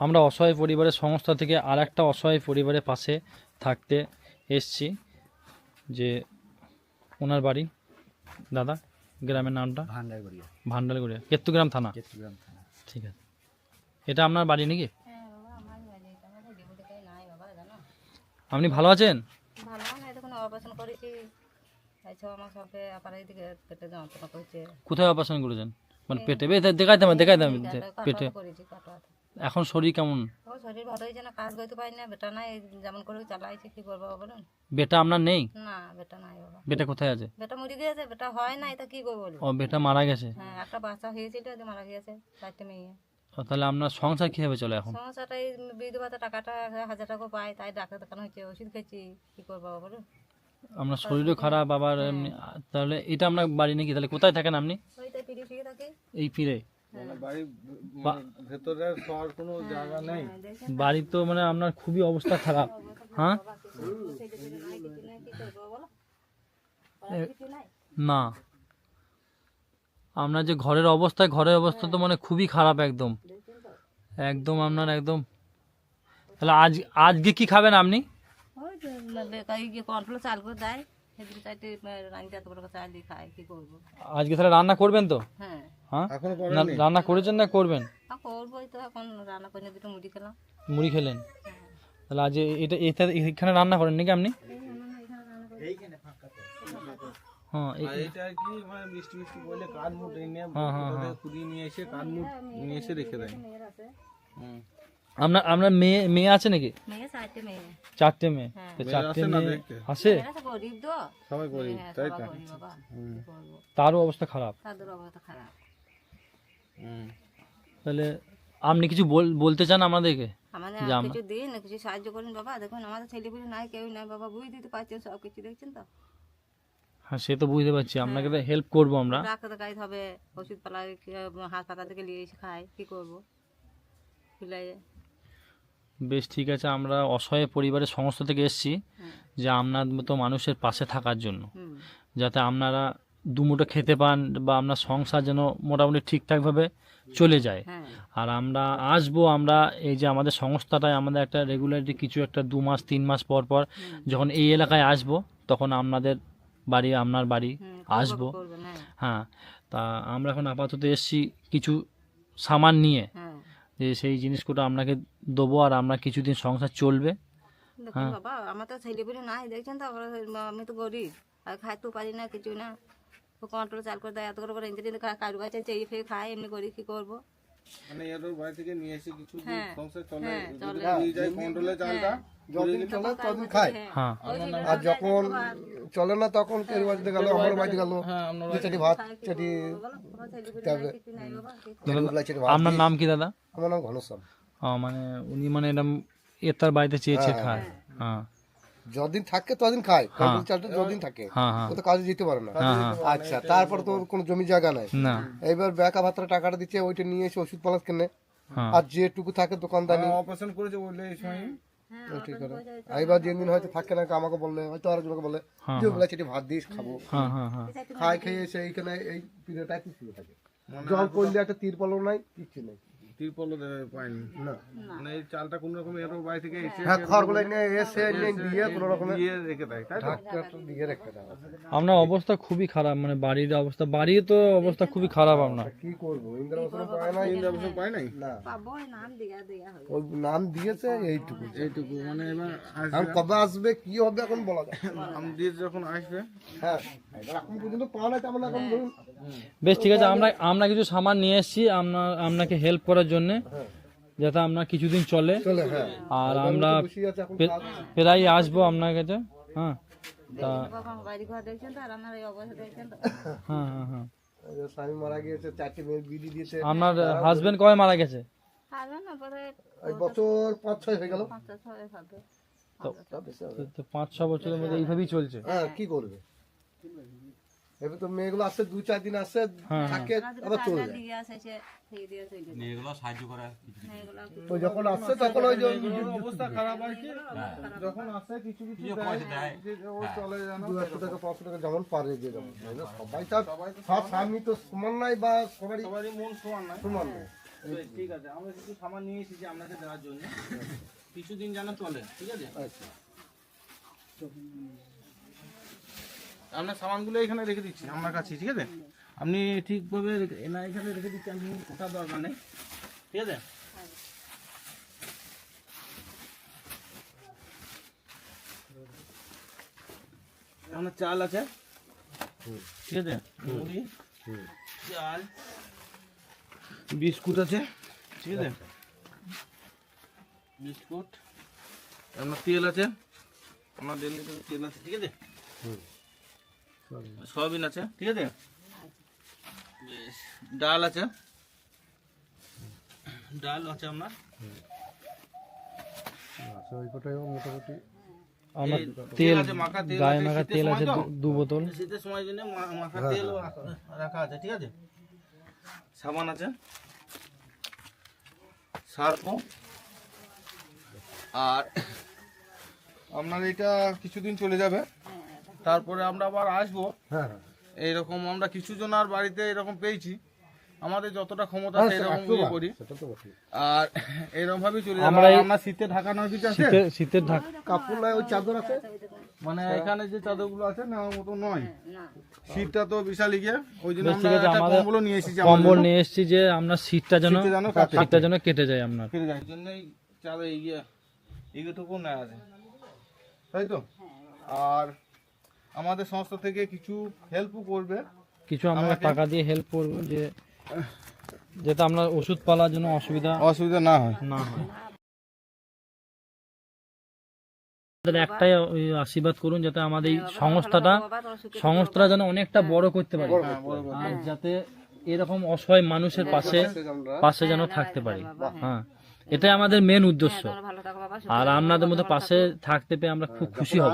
আমরা অসহায় পরিবারের সংস্থা থেকে আর একটা অসহায় পরিবারের পাশে থাকতে এসছি যে ওনার বাড়ি দাদা গ্রামের নামটা? ভান্ডারগড়িয়া। ভান্ডারগুড়িয়া কেত্তুগ্রাম থানা? চট্টগ্রাম থানা। ঠিক আছে। এটা আপনার বাড়ি নাকি? হ্যাঁ বাবা আমার বাড়ি। এটা আমাদের জীবনটাকে নাই বাবা জানো? আপনি ভালো আছেন? কোথায় অপারেশন করেছেন? মানে পেটে বে দেখাই দাম দেখাই দাম পেটে কাটা করেছি কাটা এখন শরীর কেমন? ও শরীর ভালো হয়েছে না কাজ করতে পারি না বেটা নাই যেমন করে চালাইছে কি করব বলুন? বেটা আপনার নেই? না বেটা নাই বাবা। বেটা কোথায় আছে? বেটা মরে গিয়েছে বেটা হয় না এটা কি করব ও বেটা মারা গেছে? হ্যাঁ একটা বাচ্চা হয়েছিল ওদের মারা গিয়েছে চারটে মেয়ে। তাহলে আপনার সংসার কীভাবে চলে এখন? সমস্যাটা এই বিধবাতে টাকাটা হাজার টাকা পাই তাই ডাক্তার দেখানো হচ্ছে ওষুধ খেয়েছি কি করব বাবা বলুন? আপনার শরীরও খারাপ আবার তাহলে এটা আপনার বাড়ি নাকি? তাহলে কোথায় থাকেন আপনি? এই ফিরে মানে মানে ভেতরে শোয়ার কোনো জায়গা নেই। বাড়ি তো মানে আপনার খুবই অবস্থা খারাপ। হ্যাঁ? না। আপনার যে ঘরের অবস্থা ঘরের অবস্থা তো মানে খুবই খারাপ একদম। একদম আপনার একদম। তাহলে আজ আজকে কি খাবেন আপনি? চাল করে দেয়। চাইতে এত বড় দিয়ে খায় কি করব? আজকে তাহলে রান্না করবেন তো? হ্যাঁ। হ্যাঁ? এখনও রান্না করেছেন না করবেন? করবোই তো এখন রান্না করে দুটো মুড়ি খেলাম। মুড়ি খেলেন? তাহলে আজ এটা এটা এখানে রান্না করেন নাকি আপনি? হ্যাঁ এটা কি মানে মিষ্টি মিষ্টি বলে কাঠ মুট এনে হ্যাঁ, হ্যাঁ, কোথা নিয়ে এসে মুট নিয়ে এসে রেখে দেয়। হুম। আপনার আপনার মেয়ে মেয়ে আছে নাকি? চারটে মেয়ে। চারটে মেয়ে। হ্যাঁ। গরিব করি হ্যাঁ তাই তো? তারও অবস্থা খারাপ। তাদের অবস্থা খারাপ। হুম। তাহলে আপনি কিছু বল- বলতে চান আমাদেরকে? আমাদের কিছু দিন কিছু সাহায্য করুন বাবা। দেখুন আমাদের ছেলেপুলে নাই কেউ নাই বাবা। বুঝ দিতে পারছেন সব কিছু দেখছেন তো? হ্যাঁ সে তো বুঝতে পারছি। আপনাকে তো হেল্প করব আমরা। ডাক্তার হবে ওষুধ পালা হাসপাতাল থেকে নিয়ে এসে খাই কি করব? বেশ ঠিক আছে আমরা অসহায় পরিবারের সংস্থা থেকে এসেছি যে আপনার মতো মানুষের পাশে থাকার জন্য। যাতে আপনারা দুমুটো খেতে পান বা আপনার সংসার যেন মোটামুটি ঠিকঠাকভাবে চলে যায়। হ্যাঁ। আর আমরা আসব আমরা এই যে আমাদের সংস্থাটায় আমাদের একটা রেগুলারিটি কিছু একটা দু মাস তিন মাস পর পর যখন এই এলাকায় আসব তখন আপনাদের বাড়ি আপনার বাড়ি আসব। হ্যাঁ। হ্যাঁ তা আমরা এখন আপাতত এসছি কিছু সামান নিয়ে। হ্যাঁ। যে সেই জিনিসগুলো আপনাকে দেবো আর আমরা কিছুদিন সংসার চলবে। দেখুন বাবা আমার তো ছেলেপুলে নাই দেখছেন তো? আমি তো গরিব আর খাইতেও পারি না কিছু না। কন্ট্রোল চাল করে দেয় এত করে করে ইঞ্জিনিয়ার কারু চেয়ে ফেয়ে খাই এমনি করি কি করব? মানে এর ওর বাড়ি থেকে নিয়ে এসে কিছু হ্যাঁ, সংসার চলে হ্যাঁ, যদি যায় কন্ট্রোলে চালটা যতদিন চলে ততদিন খায়। হ্যাঁ। আর যখন চলে না তখন কেউ বাড়িতে গেল? আমার বাড়িতে গেল। দু ভাত আপনার নাম কি দাদা? আমার নাম ঘনশ্যাম। মানে উনি মানে এরম এ তার বাড়িতে চেয়েছে খায়। হ্যাঁ। যতদিন থাকে ততদিন খায়। কন্ট্রোল চালটা যতদিন থাকে। হ্যাঁ হ্যাঁ। ও তো কাজে যেতে পারে না। হ্যাঁ হ্যাঁ। আচ্ছা তারপর তো কোনো জমি জায়গা নাই। এইবার ব্যাকা ভাতটা টাকাটা দিচ্ছে ওইটা নিয়ে এসে ওষুধ পালাস কেনে। হ্যাঁ। আর যেটুকু থাকে দোকানদানি। অপারেশন করেছে বললে এই সময়। করে। এইবার হয়তো থাকে না আমাকে বললে হয়তো আরেকজনকে বলে যে ওগুলা চেটি ভাত দিস খাব। হ্যাঁ হ্যাঁ হ্যাঁ। খাই খেয়ে এসে এইখানে এই থাকে। জল পড়লে একটা তিরপলও নাই কিচ্ছু নেই। তিরপলও পায়নি না। মানে এই চালটা কোন রকম এর বাড়ি থেকে এসে হ্যাঁ খড়গুলো নিয়ে এসে নিয়ে দিয়ে কোনো রকমের দিয়ে রেখে দেয় তাই তো? দিয়ে রেখে দেওয়া আপনার অবস্থা খুবই খারাপ মানে বাড়ির অবস্থা বাড়ির তো অবস্থা খুবই খারাপ আপনার কি করব? ইন্দিরা পায় না অপারেশন পায় নাই? না। পাবো নাম দিয়া দেয়া হবে। ওই নাম দিয়েছে এইটুকু। এইটুকু মানে এবার কবে আসবে কি হবে এখন বলা যায় না। দিয়ে যখন আসবে। হ্যাঁ এবার এখন পর্যন্ত পাওয়া নাই তেমন এখন বেশ ঠিক আছে আমরা আমরা কিছু সামান নিয়ে এসেছি আপনার আপনাকে হেল্প করার জন্য যাতে আপনার কিছুদিন চলে। চলে হ্যাঁ। আর আমরা প্রায় আসব আপনার কাছে হ্যাঁ। তা আমার আমার হ্যাঁ হ্যাঁ হ্যাঁ। স্বামী মারা গিয়েছে চারটি মেয়ের বিড়ি দিয়েছে। আপনার হাজবেন্ড কবে মারা গেছে? পারবে না পরে এই বছর পাঁচ ছয় হয়ে গেল। পাঁচটা ছয় হবে তা বেশি হবে। তো- তো পাঁচ ছ বছরের মধ্যে এইভাবেই চলছে। হ্যাঁ কি করবে? এবার তো মেয়েগুলো আসছে দু চার দিন আসছে হ্যাঁ, থাকে আবার চলে যায়। সাহায্য করা তো যখন আসছে তখন ওই অবস্থা খারাপ আর কি? যখন আসে কিছু কিছু চলে জানো দু একশো টাকা পাঁচশো টাকা যেমন পারে যে সবাই তার সব স্বামী তো সমান নাই বা সবারই সবারই মন সমান নাই। সমান নেই। ঠিক আছে আমরা কিছু সামান নিয়ে এসেছি আপনাকে দেওয়ার জন্য। কিছুদিন যেন চলে ঠিক আছে? আচ্ছা। আপনার সামানগুলো এখানে রেখে দিচ্ছি, আপনার কাছে, ঠিক আছে? আপনি ঠিকভাবে না, এখানে রেখে দিচ্ছি আপনি ওঠার দরকার নেই, ঠিক আছে? আপনার চাল আছে? ঠিক আছে? মুড়ি চাল বিস্কুট আছে, ঠিক আছে? বিস্কুট, আপনার তেল আছে? দেড় তেল আছে, ঠিক আছে? সয়াবিন আছে ঠিক আছে? বেশ ডাল আছে। ডাল আছে আপনার? আচ্ছা ওই কটাই মোটামুটি আমরা এই তেল আছে, মাখা তেল গায়ে আছে, মাখা শীতের তেল সময় আছে তো? দু- দু বোতল শীতের সময় জন্য মা- মাখা তেল রাখা আছে ঠিক আছে? সাবান আছে। সার্ফও আর আপনার এটা কিছুদিন চলে যাবে। তারপরে আমরা আবার আসব। হ্যাঁ হ্যাঁ। এইরকম আমরা কিছু জন আর বাড়িতে এরকম পেয়েছি। আমাদের যতটা ক্ষমতা হ্যাঁ, সেরকম ইয়ে করি। আর এরকম ভাবে চলে আমরা আপনার শীতে ঢাকানোর কিছু আছে শীতের শীতের ঢাক কাপড় নাই ওই চাদর আছে? মানে এখানে যে চাদরগুলো আছে নেওয়ার মতো নয়। না। শীতটা তো বিশাল গিয়ে ওই জন্য আমরা একটা কম্বলও নিয়ে এসেছি আমার কম্বল নিয়ে এসেছি যে আপনার শীতটা যেন শীতে যেন কাটে। শীতটা যেন কেটে যায় আপনার। ফিরে যায় এই জন্যই চাদর এগিয়ে এগুলোটুকু নেওয়া আছে তাই তো? আর আমাদের সংস্থা থেকে কিছু হেল্পও করবে। কিছু আমরা টাকা দিয়ে হেল্প করব যে যাতে আপনার ওষুধ পালার জন্য অসুবিধা অসুবিধা না হয়। না হয়। একটাই আশীর্বাদ করুন যাতে আমাদের এই সংস্থাটা সংস্থাটা যেন অনেকটা বড় করতে পারে। হ্যাঁ। আর যাতে এরকম অসহায় মানুষের পাশে পাশে যেন থাকতে পারি। হ্যাঁ। এটাই আমাদের মেন উদ্দেশ্য। থাকো বাবা আর আপনাদের মধ্যে পাশে থাকতে পেয়ে আমরা খুব খুশি হব।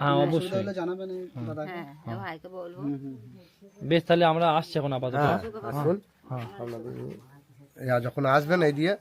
হ্যাঁ অবশ্যই। হ্যাঁ বলব। বেশ তাহলে আমরা আসছি এখন আপাতত। হ্যাঁ যখন আসবেন এই দিয়ে।